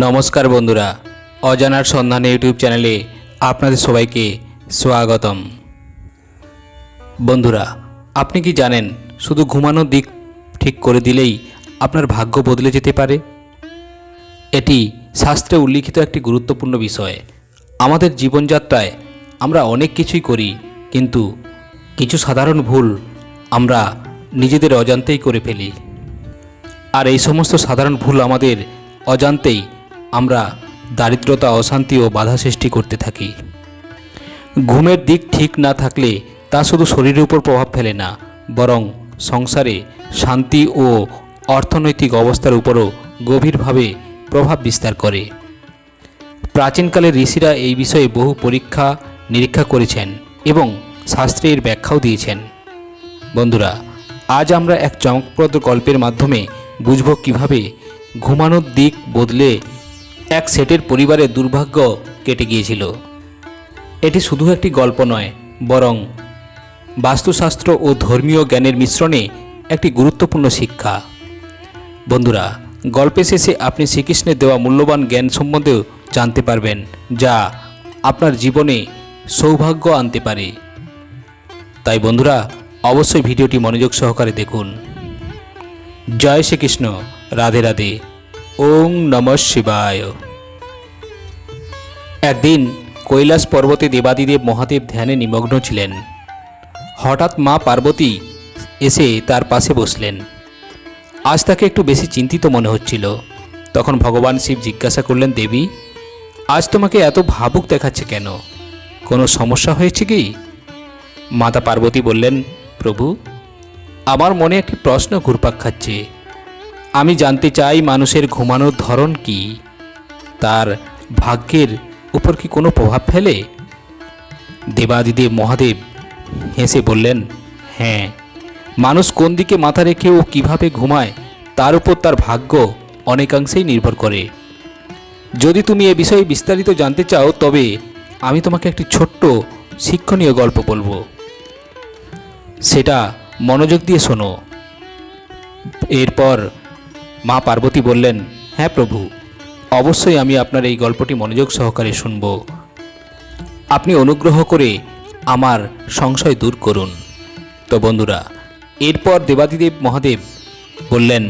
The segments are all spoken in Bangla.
নমস্কার বন্ধুরা, অজানার সন্ধানে ইউটিউব চ্যানেলে আপনাদের সবাইকে স্বাগতম। বন্ধুরা, আপনি কি জানেন শুধু ঘুমানোর দিক ঠিক করে দিলেই আপনার ভাগ্য বদলে যেতে পারে? এটি শাস্ত্রে উল্লিখিত একটি গুরুত্বপূর্ণ বিষয়। আমাদের জীবনযাত্রায় আমরা অনেক কিছুই করি, কিন্তু কিছু সাধারণ ভুল আমরা নিজেদের অজান্তেই করে ফেলি। আর এই সমস্ত সাধারণ ভুল আমাদের অজান্তেই আমরা দারিদ্রতা, অশান্তি ও বাধা সৃষ্টি করতে থাকি। ঘুমের দিক ঠিক না থাকলে তা শুধু শরীরের উপর প্রভাব ফেলে না, বরং সংসারে শান্তি ও অর্থনৈতিক অবস্থার উপরও গভীরভাবে প্রভাব বিস্তার করে। প্রাচীনকালে ঋষিরা এই বিষয়ে বহু পরীক্ষা, নিরীক্ষা করেছেন এবং শাস্ত্রের ব্যাখ্যাও দিয়েছেন। বন্ধুরা, আজ আমরা এক চমকপ্রদ গল্পের মাধ্যমে বুঝব কীভাবে ঘুমানোর দিক বদলে এক সেটের পরিবারের দুর্ভাগ্য কেটে গিয়েছিল। এটি শুধু একটি গল্প নয়, বরং বাস্তুশাস্ত্র ও ধর্মীয় জ্ঞানের মিশ্রণে একটি গুরুত্বপূর্ণ শিক্ষা। বন্ধুরা, গল্পের শেষে আপনি শ্রীকৃষ্ণের দেওয়া মূল্যবান জ্ঞান সম্বন্ধেও জানতে পারবেন, যা আপনার জীবনে সৌভাগ্য আনতে পারে। তাই বন্ধুরা, অবশ্যই ভিডিওটি মনোযোগ সহকারে দেখুন। জয় শ্রীকৃষ্ণ, রাধে রাধে। ওং নম শিবায়। একদিন কৈলাস পর্বতে দেবাদিদেব মহাদেব ধ্যানে নিমগ্ন ছিলেন। হঠাৎ মা পার্বতী এসে তার পাশে বসলেন। আজ তাকে একটু বেশি চিন্তিত মনে হচ্ছিল। তখন ভগবান শিব জিজ্ঞাসা করলেন, দেবী, আজ তোমাকে এত ভাবুক দেখাচ্ছে কেন? কোনো সমস্যা হয়েছে কি? মাতা পার্বতী বললেন, প্রভু, আমার মনে একটি প্রশ্ন ঘুরপাক খাচ্ছে। আমি জানতে চাই মানুষের ঘুমানোর ধরন কি? তার ভাগ্যের উপর কি কোনো প্রভাব ফেলে? দেবাদিদেব মহাদেব হেসে বললেন হ্যাঁ মানুষ কোন দিকে মাথা রেখে ও কীভাবে ঘুমায়, তার উপর তার ভাগ্য অনেকাংশেই নির্ভর করে। যদি তুমি এ বিষয়ে বিস্তারিত জানতে চাও, তবে আমি তোমাকে একটি ছোট্ট শিক্ষণীয় গল্প বলব। সেটা মনোযোগ দিয়ে শোনো। এরপর মা পার্বতী বললেন হ্যাঁ প্রভু, অবশ্যই আমি আপনার এই গল্পটি মনোযোগ সহকারে শুনব। আপনি অনুগ্রহ করে আমার সংশয় দূর করুন। তো বন্ধুরা, এরপর দেবাদিদেব মহাদেব বললেন,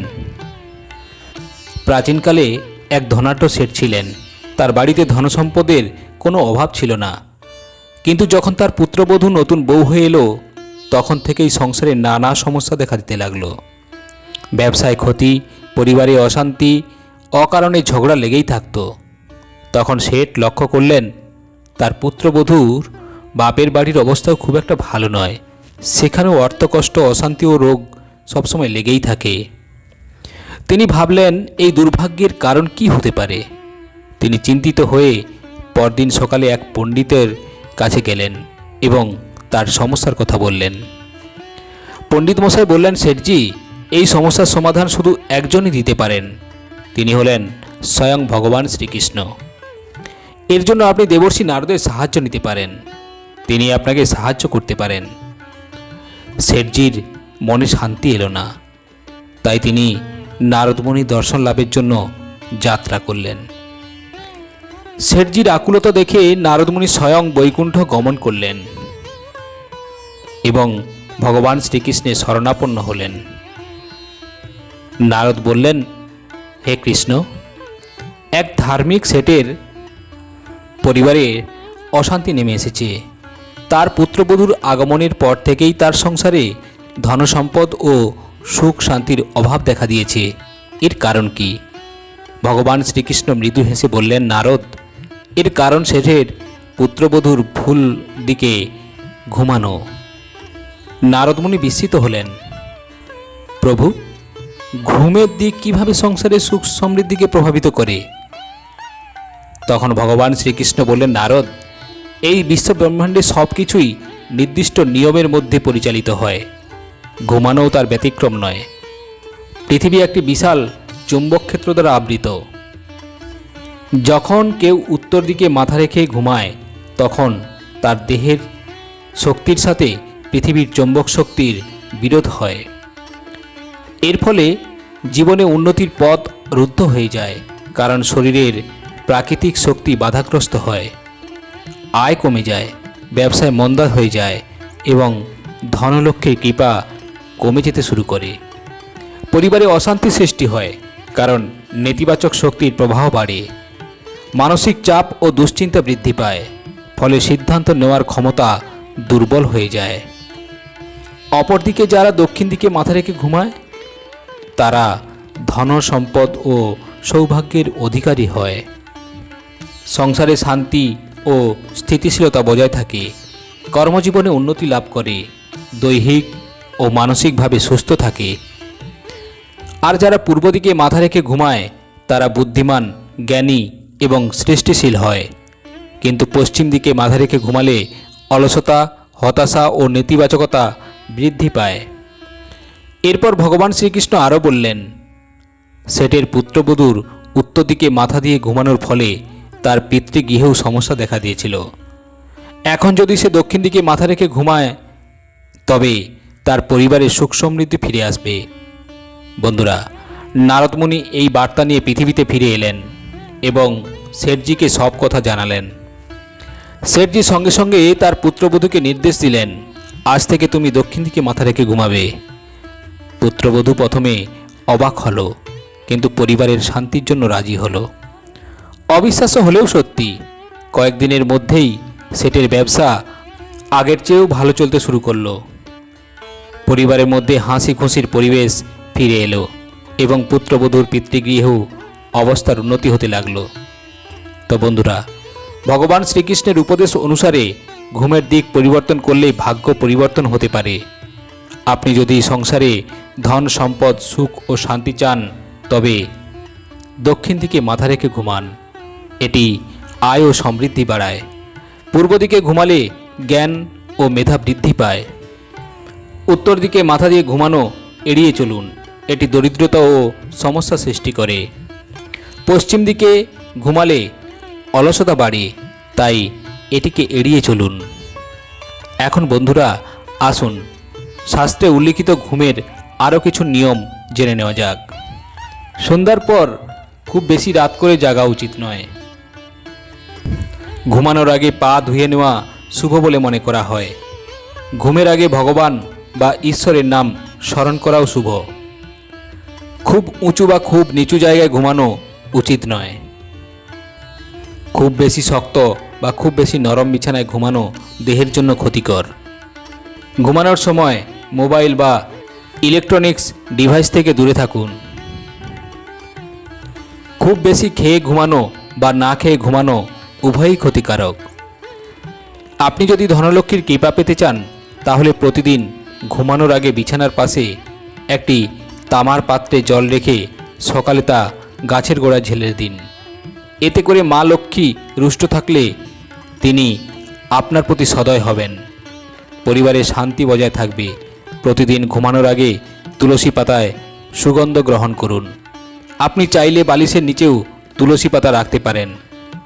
প্রাচীনকালে এক ধনাঢ্য শেঠ ছিলেন। তার বাড়িতে ধনসম্পদের কোনো অভাব ছিল না। কিন্তু যখন তার পুত্রবধূ নতুন বউ হয়ে এলো, তখন থেকেই সংসারে নানা সমস্যা দেখা দিতে লাগল। ব্যবসায় ক্ষতি পরিবারে অশান্তি, অকারণে ঝগড়া লেগেই থাকত। তখন শেঠ লক্ষ্য করলেন, তার পুত্রবধূর বাপের বাড়ির অবস্থাও খুব একটা ভালো নয়। সেখানেও অর্থকষ্ট, অশান্তি ও রোগ সবসময় লেগেই থাকে। তিনি ভাবলেন, এই দুর্ভাগ্যের কারণ কি হতে পারে? তিনি চিন্তিত হয়ে পরদিন সকালে এক পণ্ডিতের কাছে গেলেন এবং তার সমস্যার কথা বললেন। পণ্ডিত মশাই বললেন, শেঠজি এই সমস্যার সমাধান শুধু একজনই দিতে পারেন। তিনি হলেন স্বয়ং ভগবান শ্রীকৃষ্ণ। এর জন্য আপনি দেবর্ষী নারদের সাহায্য নিতে পারেন। তিনি আপনাকে সাহায্য করতে পারেন। শেঠজির মনে শান্তি এলো না। তাই তিনি নারদমণি দর্শন লাভের জন্য যাত্রা করলেন। শেঠজির আকুলতা দেখে নারদমণি স্বয়ং বৈকুণ্ঠ গমন করলেন এবং ভগবান শ্রীকৃষ্ণের শরণাপন্ন হলেন। নারদ বললেন, হে কৃষ্ণ, এক ধার্মিক সেটের পরিবারে অশান্তি নেমে এসেছে। তার পুত্রবধূর আগমনের পর থেকেই তার সংসারে ধনসম্পদ ও সুখ শান্তির অভাব দেখা দিয়েছে। এর কারণ কি? ভগবান শ্রীকৃষ্ণ মৃদু হেসে বললেন, নারদ, এর কারণ শেঠের পুত্রবধূর ভুল দিকে ঘুমানো। নারদমণি বিস্মিত হলেন, প্রভু ঘুমের দিক কীভাবে সংসারের সুখ সমৃদ্ধিকে প্রভাবিত করে? তখন ভগবান শ্রীকৃষ্ণ বললেন, নারদ, এই বিশ্ব ব্রহ্মাণ্ডে সব কিছুই নির্দিষ্ট নিয়মের মধ্যে পরিচালিত হয়। ঘুমানোও তার ব্যতিক্রম নয়। পৃথিবী একটি বিশাল চুম্বক ক্ষেত্র দ্বারা আবৃত। যখন কেউ উত্তর দিকে মাথা রেখে ঘুমায়, তখন তার দেহের শক্তির সাথে পৃথিবীর চৌম্বক শক্তির বিরোধ হয়। এর ফলে জীবনে উন্নতির পথ রুদ্ধ হয়ে যায়, কারণ শরীরের প্রাকৃতিক শক্তি বাধাগ্রস্ত হয়। আয় কমে যায়, ব্যবসায় মন্দা হয়ে যায় এবং ধনলক্ষ্যের কৃপা কমে যেতে শুরু করে। পরিবারে অশান্তি সৃষ্টি হয়, কারণ নেতিবাচক শক্তির প্রবাহ বাড়ে। মানসিক চাপ ও দুশ্চিন্তা বৃদ্ধি পায়, ফলে সিদ্ধান্ত নেওয়ার ক্ষমতা দুর্বল হয়ে যায়। অপরদিকে যারা দক্ষিণ দিকে মাথা রেখে ঘুমায় তারা ধন সম্পদ ও সৌভাগ্যের অধিকারী হয়। সংসারে শান্তি ও স্থিতিশীলতা বজায় থাকে। কর্মজীবনে উন্নতি লাভ করে, দৈহিক ও মানসিকভাবে সুস্থ থাকে। আর যারা পূর্ব দিকে মাথা রেখে ঘুমায়, তারা বুদ্ধিমান, জ্ঞানী এবং সৃষ্টিশীল হয়। কিন্তু পশ্চিম দিকে মাথা রেখে ঘুমালে অলসতা, হতাশা ও নেতিবাচকতা বৃদ্ধি পায়। এরপর ভগবান শ্রীকৃষ্ণ আরও বললেন, সেটের পুত্রবধূর উত্তর দিকে মাথা দিয়ে ঘুমানোর ফলে তার পিতৃগৃহেও সমস্যা দেখা দিয়েছিল। এখন যদি সে দক্ষিণ দিকে মাথা রেখে ঘুমায়, তবে তার পরিবারের সুখ সমৃদ্ধি ফিরে আসবে। বন্ধুরা, নারদমুনি এই বার্তা নিয়ে পৃথিবীতে ফিরে এলেন এবং শেঠজিকে সব কথা জানালেন। শেঠজি সঙ্গে সঙ্গে তার পুত্রবধূকে নির্দেশ দিলেন, আজ থেকে তুমি দক্ষিণ দিকে মাথা রেখে ঘুমাবে। পুত্রবধূ প্রথমে অবাক হলো, কিন্তু পরিবারের শান্তির জন্য রাজি হলো। অবিশ্বাস্য হলেও সত্যি, কয়েকদিনের মধ্যেই সেটের ব্যবসা আগের চেয়েও ভালো চলতে শুরু করল। পরিবারের মধ্যে হাসি খুশির পরিবেশ ফিরে এলো এবং পুত্রবধূর পিতৃগৃহেও অবস্থার উন্নতি হতে লাগল। তো বন্ধুরা, ভগবান শ্রীকৃষ্ণের উপদেশ অনুসারে ঘুমের দিক পরিবর্তন করলেই ভাগ্য পরিবর্তন হতে পারে। আপনি যদি সংসারে ধন সম্পদ, সুখ ও শান্তি চান, তবে দক্ষিণ দিকে মাথা রেখে ঘুমান। এটি আয় ও সমৃদ্ধি বাড়ায়। পূর্ব দিকে ঘুমালে জ্ঞান ও মেধা বৃদ্ধি পায়। উত্তর দিকে মাথা দিয়ে ঘুমানো এড়িয়ে চলুন। এটি দরিদ্রতা ও সমস্যা সৃষ্টি করে। পশ্চিম দিকে ঘুমালে অলসতা বাড়ে, তাই এটিকে এড়িয়ে চলুন। এখন বন্ধুরা, আসুন। শাস্ত্রে উল্লিখিত ঘুমের আরও কিছু নিয়ম জেনে নেওয়া যাক। সন্ধ্যার পর খুব বেশি রাত করে জাগা উচিত নয়। ঘুমানোর আগে পা ধুয়ে নেওয়া শুভ বলে মনে করা হয়। ঘুমের আগে ভগবান বা ঈশ্বরের নাম স্মরণ করাও শুভ। খুব উঁচু বা খুব নিচু জায়গায় ঘুমানো উচিত নয়। খুব বেশি শক্ত বা খুব বেশি নরম বিছানায় ঘুমানো দেহের জন্য ক্ষতিকর। ঘুমানোর সময় মোবাইল বা ইলেকট্রনিক্স ডিভাইস থেকে দূরে থাকুন। খুব বেশি খেয়ে ঘুমানো বা না খেয়ে ঘুমানো উভয়ই ক্ষতিকারক। আপনি যদি ধনলক্ষ্মীর কৃপা পেতে চান, তাহলে প্রতিদিন ঘুমানোর আগে বিছানার পাশে একটি তামার পাত্রে জল রেখে সকালে তা গাছের গোড়া ঝেলে দিন। এতে করে মা লক্ষ্মী রুষ্ট থাকলে তিনি আপনার প্রতি সদয় হবেন। পরিবারে শান্তি বজায় থাকবে। প্রতিদিন ঘুমানোর আগে তুলসী পাতায় সুগন্ধ গ্রহণ করুন। আপনি চাইলে বালিশের নিচেও তুলসী পাতা রাখতে পারেন।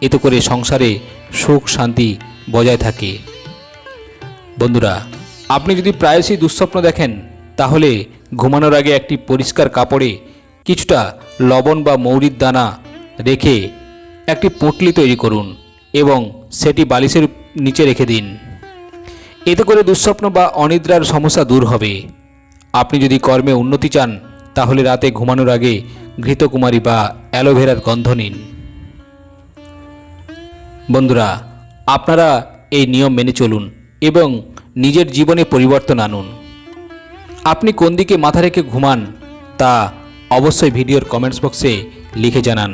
এতে করে সংসারে সুখ, শান্তি বজায় থাকে। বন্ধুরা, আপনি যদি প্রায়শই দুঃস্বপ্ন দেখেন, তাহলে ঘুমানোর আগে একটি পরিষ্কার কাপড়ে কিছুটা লবণ বা মৌরির দানা রেখে একটি পুঁটলি তৈরি করুন এবং সেটি বালিশের নিচে রেখে দিন। এতে করে দুঃস্বপ্ন বা অনিদ্রার সমস্যা দূর হবে। আপনি যদি কর্মে উন্নতি চান, তাহলে রাতে ঘুমানোর আগে ঘৃতকুমারী বা অ্যালোভেরার গন্ধ নিন। বন্ধুরা, আপনারা এই নিয়ম মেনে চলুন এবং নিজের জীবনে পরিবর্তন আনুন। আপনি কোন দিকে মাথা রেখে ঘুমান, তা অবশ্যই ভিডিওর কমেন্টস বক্সে লিখে জানান।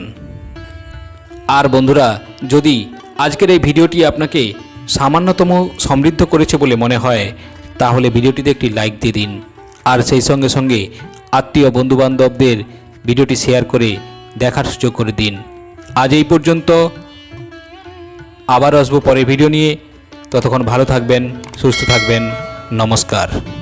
আর বন্ধুরা, যদি আজকের এই ভিডিওটি আপনাকে সামান্যতম সমৃদ্ধ করেছে বলে মনে হয়, তাহলে ভিডিওটিতে একটি লাইক দিয়ে দিন। আর সেই সঙ্গে সঙ্গে আত্মীয় বন্ধুবান্ধবদের ভিডিওটি শেয়ার করে দেখার সুযোগ করে দিন। আজ এই পর্যন্ত। আবার আসব পরে ভিডিও নিয়ে। ততক্ষণ ভালো থাকবেন, সুস্থ থাকবেন। নমস্কার।